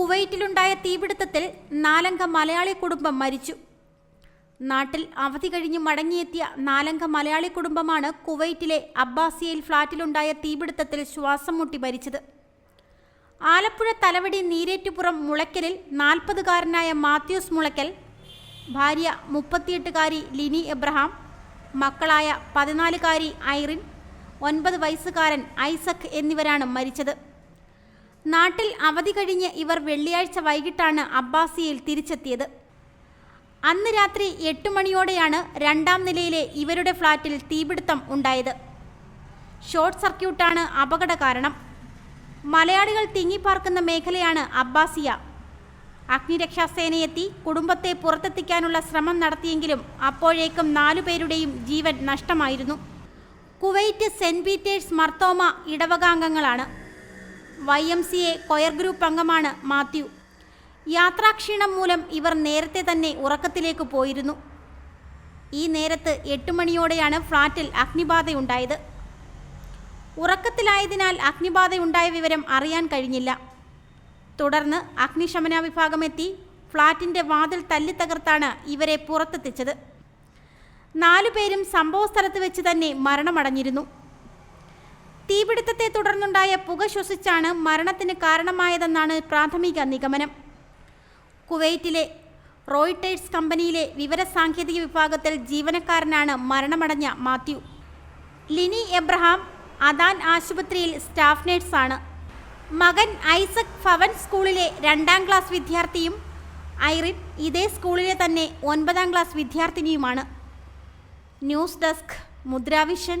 കുവൈറ്റിലുണ്ടായ തീപിടുത്തത്തിൽ നാലംഗ മലയാളി കുടുംബം മരിച്ചു. നാട്ടിൽ അവധി കഴിഞ്ഞ് മടങ്ങിയെത്തിയ നാലംഗ മലയാളി കുടുംബമാണ് കുവൈറ്റിലെ അബ്ബാസിയയിൽ ഫ്ളാറ്റിലുണ്ടായ തീപിടുത്തത്തിൽ ശ്വാസം മുട്ടി മരിച്ചത്. ആലപ്പുഴ തലവടി നീരേറ്റുപുറം മുളയ്ക്കലിൽ നാൽപ്പതുകാരനായ മാത്യൂസ് മുളയ്ക്കൽ ഭാര്യ മുപ്പത്തിയെട്ടുകാരി ലിനി എബ്രഹാം മക്കളായ പതിനാലുകാരി ഐറിൻ ഒൻപത് വയസ്സുകാരൻ ഐസക് എന്നിവരാണ് മരിച്ചത്. നാട്ടിൽ അവധി കഴിഞ്ഞ് ഇവർ വെള്ളിയാഴ്ച വൈകിട്ടാണ് അബ്ബാസിയയിൽ തിരിച്ചെത്തിയത്. അന്ന് രാത്രി എട്ട് മണിയോടെയാണ് രണ്ടാം നിലയിലെ ഇവരുടെ ഫ്ളാറ്റിൽ തീപിടുത്തം ഉണ്ടായത്. ഷോർട്ട് സർക്യൂട്ടാണ് അപകട കാരണം. മലയാളികൾ തിങ്ങിപ്പാർക്കുന്ന മേഖലയാണ് അബ്ബാസിയ. അഗ്നിരക്ഷാസേനയെത്തി കുടുംബത്തെ പുറത്തെത്തിക്കാനുള്ള ശ്രമം നടത്തിയെങ്കിലും അപ്പോഴേക്കും നാലുപേരുടെയും ജീവൻ നഷ്ടമായിരുന്നു. Kuwait saint Peter's Mar Thoma ഇടവകാംഗങ്ങളാണ്. Y M C A choir group അംഗമാണ് മാത്യു. യാത്രാക്ഷീണം മൂലം ഇവർ നേരത്തെ തന്നെ ഉറക്കത്തിലേക്ക് പോയിരുന്നു. ഈ നേരത്ത് എട്ട് മണിയോടെയാണ് ഫ്ളാറ്റിൽ അഗ്നിബാധയുണ്ടായത്. ഉറക്കത്തിലായതിനാൽ അഗ്നിബാധയുണ്ടായ വിവരം അറിയാൻ കഴിഞ്ഞില്ല. തുടർന്ന് അഗ്നിശമന വിഭാഗമെത്തി ഫ്ളാറ്റിന്റെ വാതിൽ തല്ലിത്തകർത്താണ് ഇവരെ പുറത്തെത്തിച്ചത്. നാലുപേരും സംഭവസ്ഥലത്ത് വെച്ച് തന്നെ മരണമടഞ്ഞിരുന്നു. തീപിടുത്തത്തെ തുടർന്നുണ്ടായ പുക ശ്വസിച്ചാണ് മരണത്തിന് കാരണമായതെന്നാണ് പ്രാഥമിക നിഗമനം. കുവൈറ്റിലെ റോയിട്ടേഴ്സ് കമ്പനിയിലെ വിവരസാങ്കേതിക വിഭാഗത്തിൽ ജീവനക്കാരനാണ് മരണമടഞ്ഞ മാത്യു. ലിനി എബ്രഹാം അദാൻ ആശുപത്രിയിൽ സ്റ്റാഫ് നഴ്സാണ്. മകൻ ഐസക് ഫവൻ സ്കൂളിലെ രണ്ടാം ക്ലാസ് വിദ്യാർത്ഥിയും ഐറിൻ ഇതേ സ്കൂളിലെ തന്നെ ഒൻപതാം ക്ലാസ് വിദ്യാർത്ഥിനിയുമാണ്. News desk Mudra Vision.